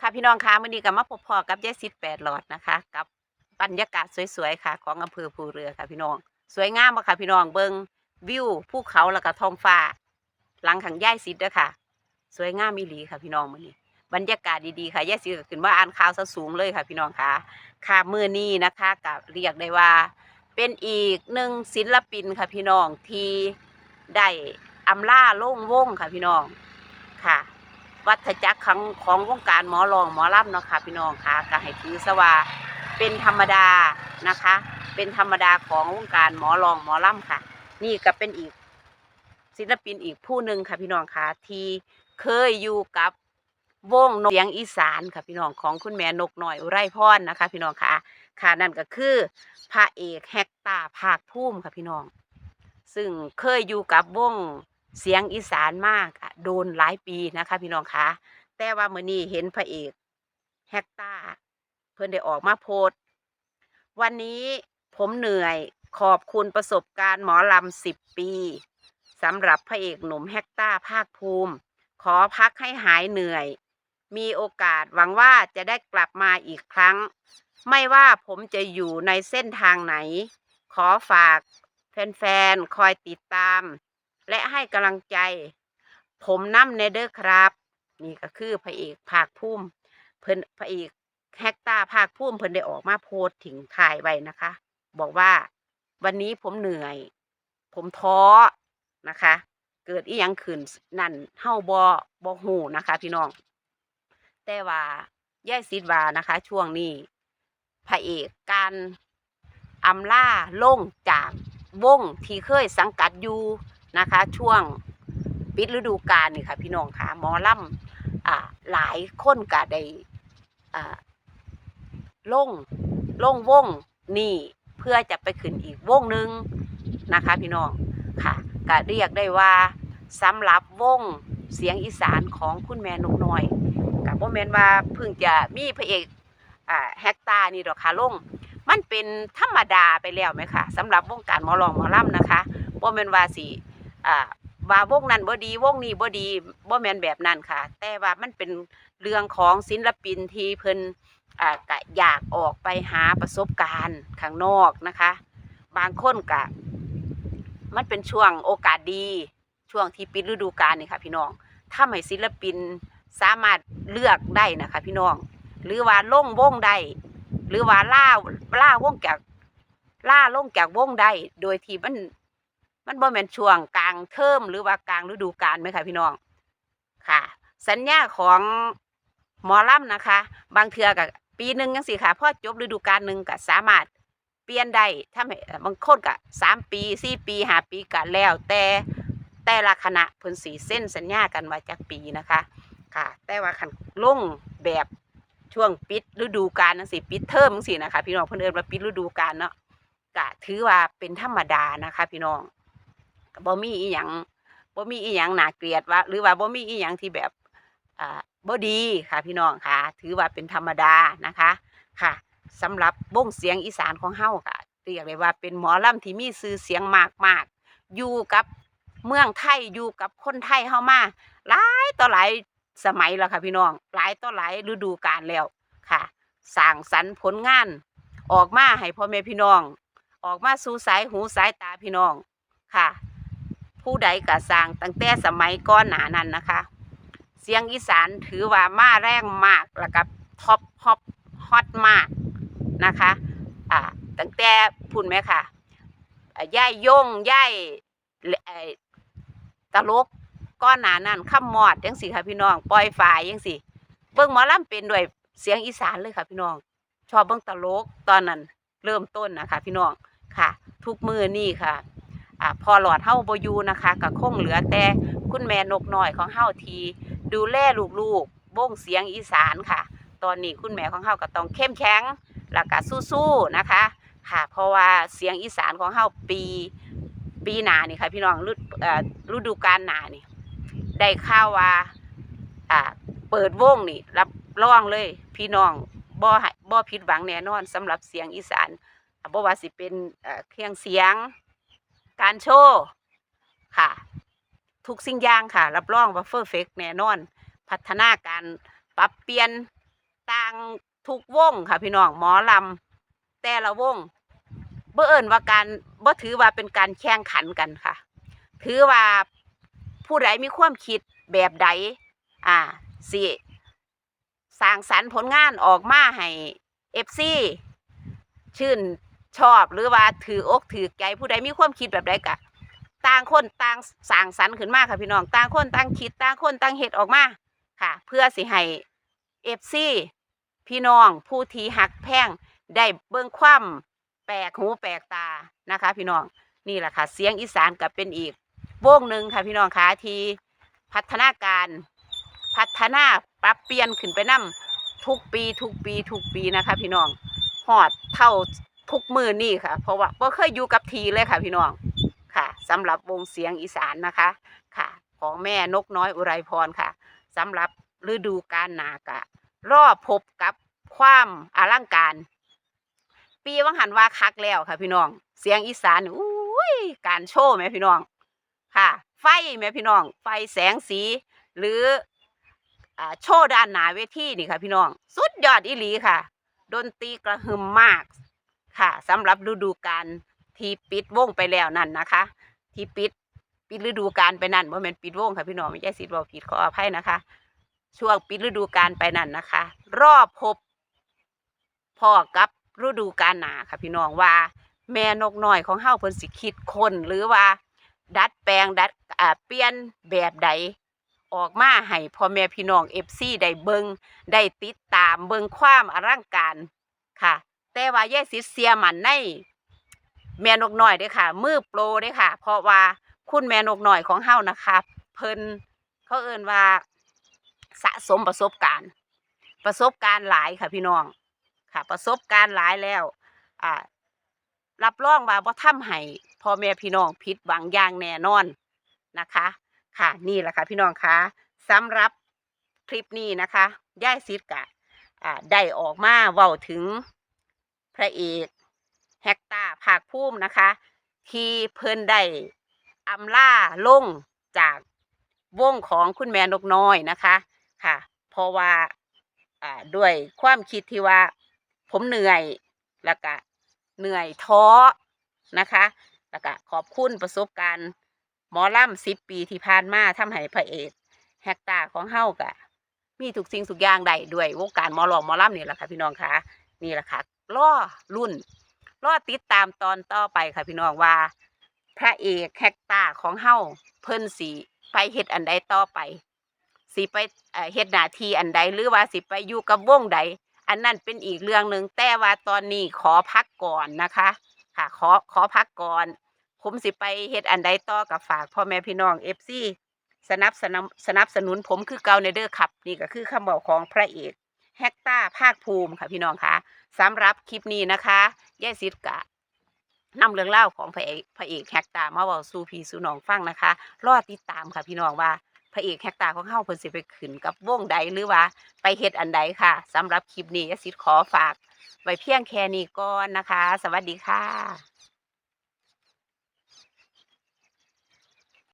ค่ะพี่น้องคะมื่อนี้ก็มาพบพอกับยายซิดแปดหลอดนะคะ กับบรรยากาศสวยๆค่ะ ของอำเภอภูเรือค่ะพี่น้อง สวยงามบ่ค่ะพี่น้องเบิงวิวภูเขาแล้วก็ท้องฟ้า หลังขังยายซิดด้อค่ะ สวยงามอีหลีค่ะพี่น้องมื้อนี้ บรรยากาศดีๆค่ะยายซิดก็ขึ้นมาอ่านข่าวซะสูงเลยค่ะพี่น้องค่ะค่ะมื้อนี้นะคะก็เรียกได้ว่า เป็นอีกหนึ่งศิลปินค่ะพี่น้องที่ได้อำลาโล่งวงค่ะพี่น้องค่ะ วัฏจักรของของวงการหมอรองหมอลำเนาะค่ะพี่น้องค่ะก็ให้ถือซะว่าเป็นธรรมดานะคะ เป็นธรรมดาของวงการหมอรองหมอลำค่ะ นี่ก็เป็นอีกศิลปินอีกผู้หนึ่งค่ะพี่น้องค่ะที่เคยอยู่กับวงนกเสียงอีสานค่ะพี่น้องของคุณแม่นกหน่อยอุไรพรนะคะ พี่น้องค่ะค่ะนั่นก็คือพระเอกแฮกตาภาคภูมิค่ะพี่น้อง ซึ่งเคยอยู่กับวง เสียงอีสานมากโดนหลายปีนะคะ พี่น้องคะแต่ว่าเมื่อนี้เห็นพระเอกแฮกตาเพิ่อนได้ออกมาโพสวันนี้ผมเหนื่อยขอบคุณประสบการณ์หมอลำสิบปีสำหรับพระเอกหนุ่มแฮกตาภาคภูมิ ขอพักให้หายเหนื่อย มีโอกาสหวังว่าจะได้กลับมาอีกครั้ง ไม่ว่าผมจะอยู่ในเส้นทางไหน ขอฝากแฟนๆ คอยติดตาม และให้กำลังใจ ผมน้ำเนเดอร์ครับ นี่ก็คือพระเอกภาคภูมิเพิ่นพระเอกแฮกตาภาคภูมิเพิ่นได้ออกมาโพสถึงถ่ายไว้นะคะ บอกว่าวันนี้ผมเหนื่อย ผมท้อนะคะ เกิดอีหยังขึ้นนั่นเฮาบ่บ่ฮู้นะคะ พี่น้อง แต่ว่าย่ายซิดว่านะคะ ช่วงนี้พระเอกการอำล่าล่งจากวงที่เคยสังกัดอยู่ นะคะ ช่วงปิดฤดูกาลนี่ค่ะพี่น้องค่ะหมอลำอ่าหลายคนก็ได้อ่าลงลงวงนี่เพื่อจะไปขึ้นอีกวงหนึ่งนะคะ พี่น้องค่ะก็เรียกได้ว่าสำหรับวงเสียงอีสานของคุณแม่นกน้อยกับพ่อแม่นว่าเพิ่งจะมีพระเอกอ่าแฮกตานี่ดอกค่ะลงมันเป็นธรรมดาไปแล้วไหมคะสำหรับวงการหมอลองหมอล่ำนะคะบ่แม่นว่าสิ อ่าว่าวงนั้นบ่ดีวงนี้บ่ดีบ่แม่นแบบนั้นค่ะ แต่ว่ามันเป็นเรื่องของศิลปินที่เพิ่นอ่าก็อยากออกไปหาประสบการณ์ข้างนอกนะคะ บางคนก็มันเป็นช่วงโอกาสดี ช่วงที่ปิดฤดูกาลนี่ค่ะ พี่น้องถ้าให้ศิลปินสามารถเลือกได้นะคะ พี่น้อง หรือว่าล่งวงได้หรือว่าล่าล่าวงจากล่าล่งจากวงได้โดยที่มัน มันบ่แม่นช่วงกลางเทอมหรือว่ากลางฤดูกาลไหมคะพี่น้องค่ะ สัญญาของหมอลำนะคะ บางเทือกับปีหนึ่งยังสิค่ะพอจบฤดูกาลหนึ่งก็สามารถเปลี่ยนได้ถ้าไม่บางคนก็สามปีสี่ปีห้าปีก็แล้ว แต่แต่ละคณะเพิ่นสีเส้นสัญญากันว่าจากปีนะคะค่ะ แต่ว่าคันลงแบบช่วงปิดฤดูกาลนังสิปิดเทอมจังสินะคะ พี่น้องเพิ่นเอิ้นว่าปิดฤดูกาลเนาะก็ถือว่าเป็นธรรมดานะคะ พี่น้อง บ่มีอีหยังบ่มีอีหยังน่าเกลียดว่า หรือว่าบ่มีอีหยังที่แบบอ่าบ่ดีค่ะพี่น้องค่ะ ถือว่าเป็นธรรมดานะคะค่ะสำหรับวงเสียงอีสานของเฮาค่ะเรียกได้ว่าเป็นหมอลำที่มีชื่อเสียงมากๆอยู่กับเมืองไทยอยู่กับคนไทยเฮามาหลายต่อหลายสมัยแล้วค่ะพี่น้องหลายต่อหลายฤดูกาลแล้วค่ะสร้างสรรค์ผลงาน ออกมาให้พ่อแม่พี่น้อง ออกมาสู่สายหูสายตาพี่น้องค่ะ ผู้ใดก็สร้างตั้งแต่สมัยก่อนหนานั้นนะคะ เสียงอีสานถือว่ามาแรงมากแล้วก็ท็อปฮอปฮอตมากนะคะอ่าตั้งแต่พูดไหมค่ะอ่าย่ายยงย่ายตลกก้อนหนานั้นข้ามมอดยังสิค่ะพี่น้องปล่อยฝ่ายยังสิเบิ่งหมอลำเป็นด้วยเสียงอีสานเลยค่ะพี่น้อง ชอบเบิ่งตลกตอนนั้นเริ่มต้นนะคะพี่น้องค่ะ ทุกมือนี่ค่ะ อพอหลอดเฮาบ่อยู่นะคะก็คงเหลือแต่คุณแม่นกน้อยของเฮาทีดูแลลูกๆวงเสียงอีสานค่ะ ตอนนี้คุณแม่ของเฮาก็ต้องเข้มแข็งแล้วก็สู้ๆนะคะค่ะ เพราะว่าเสียงอีสานของเฮาปีปีหนานี่ค่ะพี่น้องฤดูเอ่อฤดูกาลหนานี่ได้ข่าวว่าเปิดวงนี่รับรองเลย พี่น้องบ่บ่ผิดหวังแน่นอนสำหรับเสียงอีสานอ่าบ่ว่าสิเป็นเครื่องเสียง การโชว์ค่ะ ทุกสิ่งอย่างค่ะ รับรองว่าเฟอร์เฟกแน่นอน พัฒนาการปรับเปลี่ยนต่างทุกวงค่ะ พี่น้องหมอลำแต่ละวงเบื่อเอินว่าการบ่ถือว่าเป็นการแข่งขันกันค่ะ ถือว่าผู้ใดมีความคิดแบบใดอ่าสิสร้างสรรค์ผลงานออกมาให้เอฟซีชื่น ชอบหรือว่าถืออกถือใจผู้ใดมีความคิดแบบใดกะต่างคนต่างสร้างสรรค์ขึ้นมาค่ะพี่น้องต่างคนต่างคิดต่างคนต่างเฮ็ดออกมาค่ะ เพื่อสิให้เอฟซีพี่น้องผู้ที่หักแพงได้เบิ่งความแปลกหูแปลกตานะคะ พี่น้องนี่แหละค่ะ เสียงอีสานก็เป็นอีกวงหนึ่งค่ะพี่น้องคะที่พัฒนาการพัฒนาปรับเปลี่ยนขึ้นไปนํทุกปีทุกปีทุกปีนะคะ พี่น้องหอดเท่า ทุกมือนี่ค่ะ เพราะว่าบ่เคยอยู่กับทีเลยค่ะ พี่น้องค่ะสำหรับวงเสียงอีสานนะคะค่ะ ของแม่นกน้อยอุไรพรค่ะสำหรับฤดูกาลนากะ รอพบกับความอลังการ ปีวังหันว่าคักแล้วค่ะ พี่น้อง เสียงอีสานอุ้ยการโชว์แม่พี่น้องค่ะ ไฟแม่พี่น้อง ไฟแสงสี หรืออโชว์ด้านหนาเวทีนี่ค่ะ พี่น้อง สุดยอดอีหลีค่ะ ดนตรีกระหึ่มมาก ค่ะสำหรับฤดูกาลที่ปิดวงไปแล้วนั่นนะคะ ที่ปิดปิดฤดูกาลไปนั่นว่าม่นปิดวงค่ะพี่น้องไม่ใช่สิทธิ์บอกผิดขออภัยนะคะ ช่วงปิดฤดูกาลไปนั่นนะคะ รอบพบพ่อกับฤดูกาลหนาค่ะพี่น้องว่า แม่นกน้อยของเฮาเพิ่นสิคิดคนหรือว่า ดัดแปลงดัดอ่าเปลี่ยนแบบใดออกมาให้พ่อแม่พี่น้อง FC ได้เบิงได้ติดตามเบิงความอลังการค่ะ แต่ว่าแยกสิเสียมันในแม่นกน้อยเด้ค่ะ มือโปรเด้ค่ะ เพราะว่าคุณแม่นกน้อยของเฮานะคะเพิ่นเขาเอ่นว่าสะสมประสบการณ์ ประสบการณ์หลายค่ะพี่น้องค่ะ ประสบการณ์หลายแล้ว อ่า รับรองว่าบ่ทำให้พ่อแม่พี่น้องผิดหวังอย่างแน่นอนนะคะ ค่ะนี่แหละค่ะพี่น้องคะสำหรับคลิปนี้นะคะย่ายซิดกะอ่าได้ออกมาเว้าถึง พระเอกแฮกตาภาคภูมินะคะ ที่เพิ่นได้อำล่าลงจากวงของคุณแม่นกน้อยนะคะค่ะ เพราะว่าด้วยความคิดที่ว่าผมเหนื่อยแล้วก็เหนื่อยท้อนะคะ แล้วก็ขอบคุณประสบการณ์หมอล่ำสิบปีที่ผ่านมาทำให้พระเอกแฮกตาของเฮากะมีทุกสิ่งทุกอย่างได้ด้วยวงการหมอหลอมหมอล่ำนี่แหละค่ะพี่น้องคะนี่แหละค่ะ ล่อรุ่นล่อติดตามตอนต่อไปค่ะพี่น้องว่า พระเอกแฮกตาของเฮาเพิ่นสีไปเฮ็ดอันใดต่อไปสิไปเฮ็ดหน้าที่อันใดหรือว่าสิไปอยู่กับวงใด อันนั้นเป็นอีกเรื่องหนึ่งแต่ว่าตอนนี้ขอพักก่อนนะคะ ค่ะขอขอพักก่อนผมสิไปเฮ็ดอันใดต่อกับฝากพ่อแม่พี่น้องเอฟซีสนับสนับสนับสนุนผมคือเกาในเด้อครับ นี่ก็คือคำบอกของพระเอก แฮกตาภาคภูมิค่ะพี่น้องคะสำหรับคลิปนี้นะคะยายซิดกะนำเรื่องเล่าของพระเอกพระเอกแฮกตามาเว้าสู่พี่สู่น้องฟังนะคะ รอติดตามค่ะพี่น้องว่าพระเอกแฮกตาของเฮาเพิ่นสิไปขึ้นกับวงใดหรือว่าไปเฮ็ดอันใดค่ะสำหรับคลิปนี้ยายซิดขอฝากไว้เพียงแค่นี้ก่อนนะคะ สวัสดีค่ะ